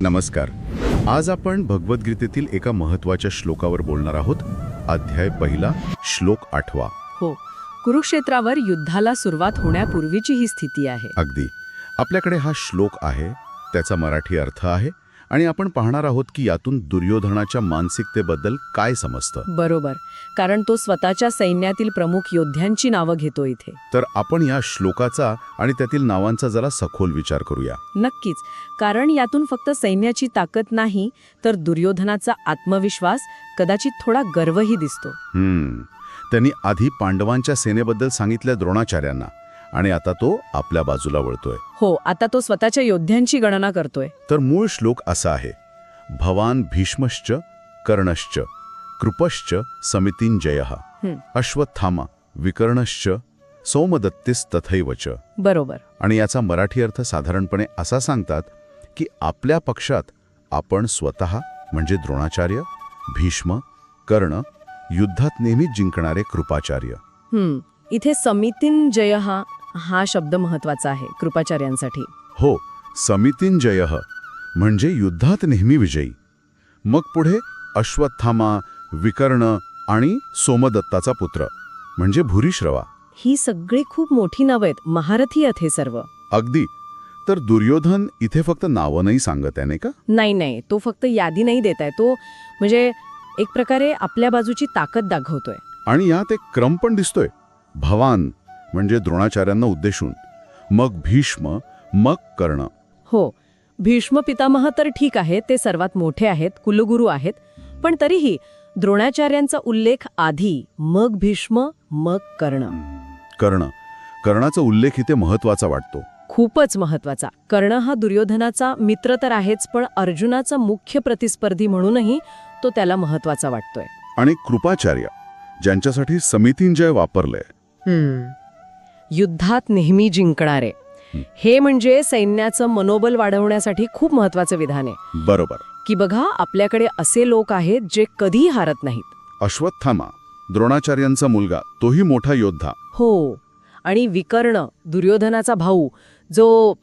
नमस्कार. आज आपण भगवद्गीतेतील एका महत्त्वाच्या श्लोकावर बोलणार आहोत. अध्याय पहिला श्लोक आठवा. हो कुरुक्षेत्रावर युद्धाला सुरुवात होण्यापूर्वीची ही स्थिती आहे. अगदी. आपल्याकडे हा श्लोक आहे त्याचा मराठी अर्थ आहे आणि आपण पाहणार आहोत की यातून दुर्योधनाच्या मानसिकतेबद्दल काय समजतं. बरोबर. कारण तो स्वतःच्या सैन्यातील प्रमुख योद्ध्यांची नावं घेतो इथे. तर आपण या श्लोकाचा आणि त्यातील नावांचा जरा सखोल विचार करूया. नक्कीच. कारण यातून फक्त सैन्याची ताकद नाही तर दुर्योधनाचा आत्मविश्वास कदाचित थोडा गर्वही दिसतो. हम्म. त्यांनी आधी पांडवांच्या सेनेबद्दल सांगितल्या द्रोणाचार्यांना. आणि आता तो आपल्या बाजूला वळतोय. हो आता तो स्वतःच्या योद्ध्यांची गणना करतोय. तर मूळ श्लोक असा आहे भवान भीष्मश्च कर्णश्च कृपश्च समितिंजय. अश्वत्थामा विकर्णश्च सौमदत्तिस्तथैवच बरोबर. आणि याचा मराठी अर्थ साधारणपणे असा सांगतात की आपल्या पक्षात आपण स्वतः म्हणजे द्रोणाचार्य भीष्म कर्ण युद्धात नेहमी जिंकणारे कृपाचार्य. इथे समितीन जय हा हा शब्द महत्त्वाचा आहे कृपाचार्यांसाठी. हो समितिंजय म्हणजे युद्धात नेहमी विजयी. मग पुढे अश्वत्थामा विकर्ण आणि सोमदत्ताचा पुत्र म्हणजे भूरिश्रवा. ही सगळी खूप मोठी नावं आहेत महारथी आहेत हे सर्व. अगदी. तर दुर्योधन इथे फक्त नावं नाही सांगत आहे नाही का? नाही नाही तो फक्त यादी नाही देत आहे तो म्हणजे एक प्रकारे आपल्या बाजूची ताकद दाखवतोय. आणि यात एक क्रम पण दिसतोय. भवान म्हणजे द्रोणाचार्यांना उद्देशून. मग भीष्म मग कर्ण. हो भीष्म पितामह तर ठीक आहे ते सर्वात मोठे आहेत कुलगुरू आहेत पण तरीही द्रोणाचार्यांचा उल्लेख आधी मग भीष्म मग कर्ण. कर्ण. कर्णाचा उल्लेख इथे महत्त्वाचा वाटतो. खूपच महत्त्वाचा कर्ण हा दुर्योधनाचा मित्र तर आहेच पण अर्जुनाचा मुख्य प्रतिस्पर्धी म्हणूनही तो त्याला महत्त्वाचा वाटतोय. आणि कृपाचार्य ज्यांच्यासाठी समितिंजय वापरलंय युद्धात नेहमी जिंकणारे. हे म्हणजे सैन्याचं मनोबल वाढवण्यासाठी खूप महत्वाचं विधान आहे. बरोबर. की बघा आपल्याकडे असे लोक आहेत जे कधी हारत नाहीत. अश्वत्थामा द्रोणाचार्यांचा मुलगा तोही मोठा योद्धा. हो. आणि विकर्ण दुर्योधनाचा भाऊ जो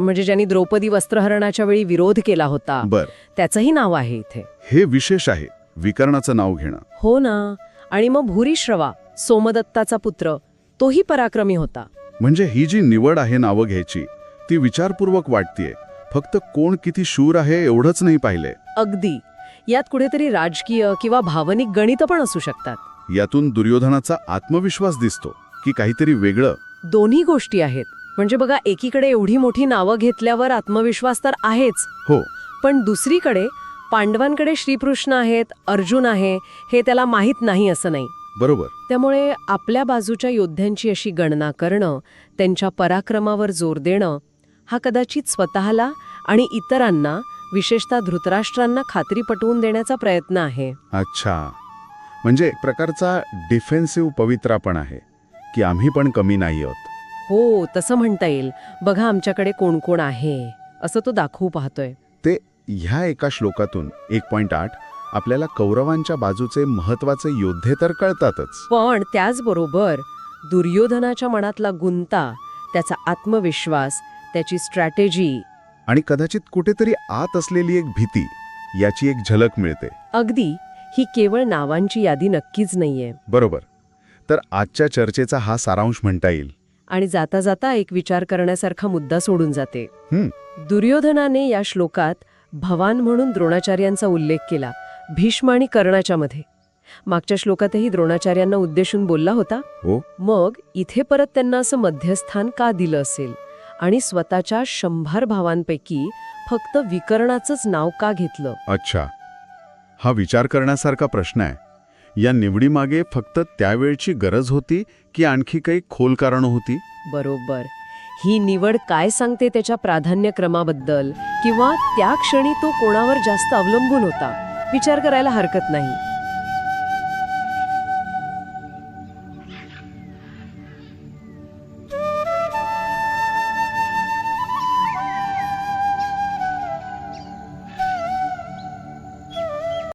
म्हणजे ज्यांनी द्रौपदी वस्त्रहरणाच्या वेळी विरोध केला होता. बर. त्याचंही नाव आहे इथे. हे विशेष आहे विकर्णाचं नाव घेणं. हो ना. आणि मग भूरिश्रवा सोमदत्ताचा पुत्र. तोही पराक्रमी होता. म्हणजे ही जी निवड आहे नावं घ्यायची ती विचारपूर्वक वाटतीये. फक्त कोण किती शूर आहे एवढंच नाही पाहिले. अगदी. यात कुठेतरी राजकीय किंवा भावनिक गणित पण असू शकतात. यातून दुर्योधनाचा आत्मविश्वास दिसतो की काहीतरी वेगळं. दोन्ही गोष्टी आहेत. म्हणजे बघा एकीकडे एवढी मोठी नावं घेतल्यावर आत्मविश्वास तर आहेच. हो. पण दुसरीकडे पांडवांकडे श्रीकृष्ण आहेत अर्जुन आहे हे त्याला माहीत नाही असं नाही. बरोबर. त्यामुळे आपल्या बाजूच्या योद्ध्यांची अशी गणना करणं त्यांच्या पराक्रमावर जोर देणं हा कदाचित स्वतःला आणि इतरांना विशेषतः धृतराष्ट्रांना खात्री पटवून देण्याचा प्रयत्न आहे. अच्छा. म्हणजे एक प्रकारचा डिफेन्सिव्ह पवित्रा पण आहे की आम्ही पण कमी नाही आहोत. हो तसं म्हणता येईल. बघा आमच्याकडे कोण कोण आहे असं तो दाखवू पाहतोय. ते ह्या एका श्लोकातून एक पॉईंट आठ आपल्याला कौरवांच्या बाजूचे महत्त्वाचे योद्धे तर कळतातच. पण त्याचबरोबर दुर्योधनाच्या मनातला गुंता त्याचा आत्मविश्वास त्याची स्ट्रॅटेजी आणि कदाचित कुठेतरी आत असलेली एक भीती याची एक झलक मिळते. अगदी ही केवळ नावांची यादी नक्कीच नाहीये. बरोबर. तर आजच्या चर्चेचा हा सारांश म्हणता येईल. आणि जाता जाता एक विचार करण्यासारखा मुद्दा सोडून जाते. दुर्योधनाने या श्लोकात भवान म्हणून द्रोणाचार्यांचा उल्लेख केला. भीष्म आणि कर्णाच्या मध्ये. मागच्या श्लोकातही द्रोणाचार्यांना उद्देशून बोलला होता हो. मग इथे परत त्यांना असं मध्यस्थान का दिलं असेल? आणि स्वतःच्या शंभर भावांपैकी फक्त विकर्णाचंच नाव का घेतलं? अच्छा. हा विचार करण्यासारखा प्रश्न आहे. या निवडीमागे फक्त त्यावेळची गरज होती की आणखी काही खोल कारणं होती? बरोबर. ही निवड काय सांगते त्याच्या प्राधान्यक्रमाबद्दल? किंवा त्या क्षणी तो कोणावर जास्त अवलंबून होता? विचार करायला हरकत नाही.